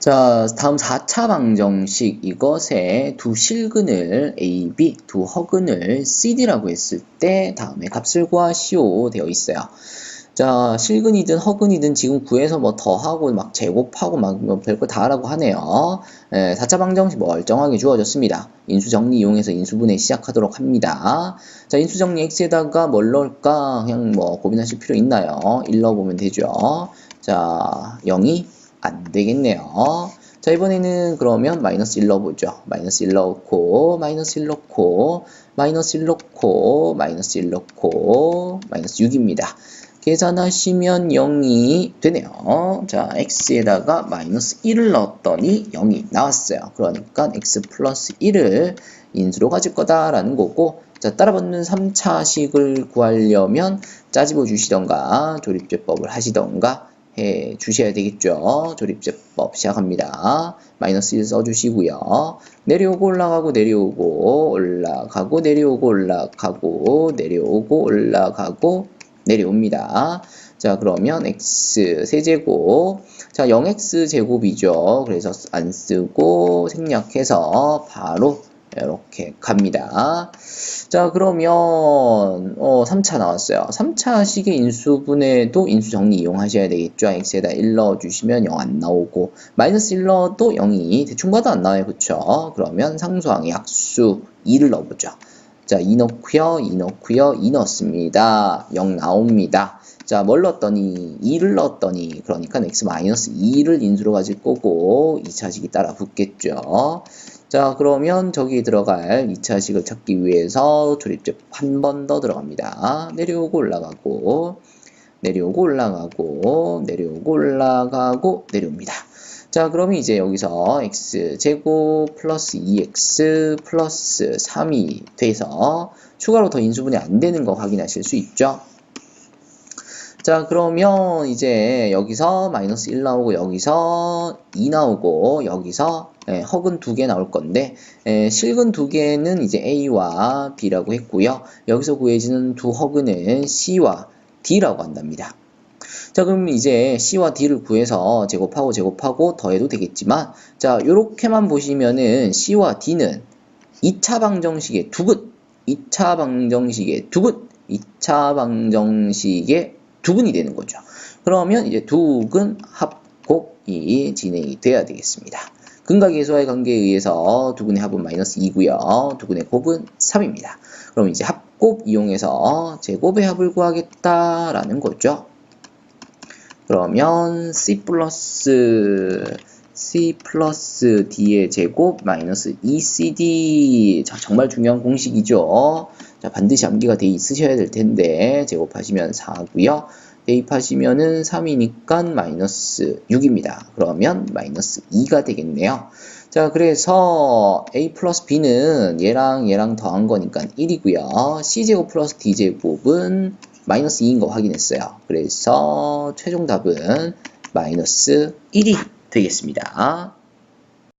자, 다음 4차 방정식 이것의 두 실근을 A, B, 두 허근을 CD라고 했을 때 다음에 값을 구하시오 되어 있어요. 자, 실근이든 허근이든 지금 구해서 뭐 더하고 막 제곱하고 막뭐 별거 다 하라고 하네요. 예, 4차 방정식 멀쩡하게 주어졌습니다. 인수정리 이용해서 인수분해 시작하도록 합니다. 자, 인수정리 x에다가 뭘 넣을까? 그냥 뭐 고민하실 필요 있나요? 1 넣어보면 되죠. 자, 0이 안 되겠네요. 자, 이번에는 그러면 마이너스 1 넣어보죠. 마이너스 1 넣고, 마이너스 1 넣고, 마이너스 1 넣고, 마이너스 1 넣고, 마이너스 6입니다. 계산하시면 0이 되네요. 자, x에다가 마이너스 1을 넣었더니 0이 나왔어요. 그러니까 x 플러스 1을 인수로 가질 거다라는 거고, 자, 따라붙는 3차식을 구하려면 짜집어 주시던가, 조립제법을 하시던가, 해 주셔야 되겠죠. 조립제법 시작합니다. 마이너스 1 써주시고요. 내려오고 올라가고 내려오고 올라가고 내려오고 올라가고 내려오고 올라가고 내려옵니다. 자 그러면 x 세제곱 자 0x 제곱이죠. 그래서 안 쓰고 생략해서 바로 이렇게 갑니다. 자 그러면 어 3차 나왔어요. 3차 식의 인수분해도 인수정리 이용하셔야 되겠죠. x에다 1 넣어주시면 0 안 나오고 마이너스 1 넣어도 0이 대충 봐도 안 나와요. 그쵸? 그러면 상수항의 약수 2를 넣어보죠. 자, 2 넣고요, 2 넣고요, 2 넣습니다. 0 나옵니다. 자, 뭘 넣었더니 2를 넣었더니 그러니까 x-2를 인수로 가질 거고 2차식이 따라 붙겠죠. 자, 그러면 저기 들어갈 2차식을 찾기 위해서 조립제 한번 더 들어갑니다. 내려오고 올라가고 내려오고 올라가고 내려오고 올라가고 내려옵니다. 자, 그러면 이제 여기서 x 제곱 플러스 2x 플러스 3이 돼서 추가로 더 인수분해 안 되는 거 확인하실 수 있죠. 자, 그러면 이제 여기서 마이너스 1 나오고 여기서 2 나오고 여기서 예, 허근 두 개 나올 건데 예, 실근 두 개는 이제 A와 B라고 했고요. 여기서 구해지는 두 허근은 C와 D라고 한답니다. 자, 그럼 이제 C와 D를 구해서 제곱하고 제곱하고 더해도 되겠지만, 자, 요렇게만 보시면은 C와 D는 2차 방정식의 두근, 2차 방정식의 두근, 2차 방정식의 두근이 되는 거죠. 그러면 이제 두근 합곱이 진행이 돼야 되겠습니다. 근각의소의 관계에 의해서 두근의 합은 마이너스 2고요. 두근의 곱은 3입니다. 그럼 이제 합곱 이용해서 제곱의 합을 구하겠다라는 거죠. 그러면 C 플러스 C 플러스 D의 제곱 마이너스 ECD 자, 정말 중요한 공식이죠. 자, 반드시 암기가 돼 있으셔야 될 텐데 제곱하시면 4고요. 대입하시면은 3이니까 마이너스 6입니다. 그러면 마이너스 2가 되겠네요. 자, 그래서 A 플러스 B는 얘랑 얘랑 더한 거니까 1이고요. C제곱 플러스 D제곱은 마이너스 2인 거 확인했어요. 그래서 최종 답은 마이너스 1이 되겠습니다.